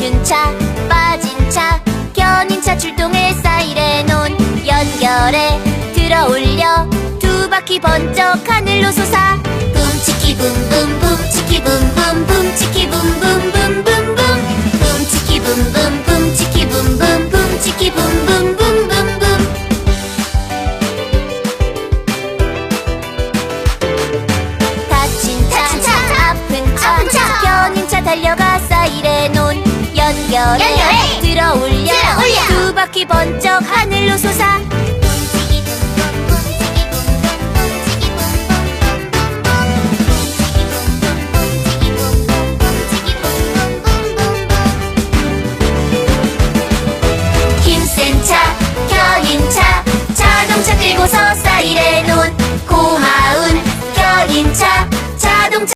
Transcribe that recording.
아픈 차 빠진 차 견인 차 출동해 사이렌온 연결해 들어 올려 두 바퀴 번쩍 하늘로 솟아 연결해, 연결해. 들어 올려, 들어올려. 두 바퀴 번쩍 하늘로 솟아 힘센 차, 견인 차, 자동차 끌고서 사이렌 온 고마운 견인차, 자동차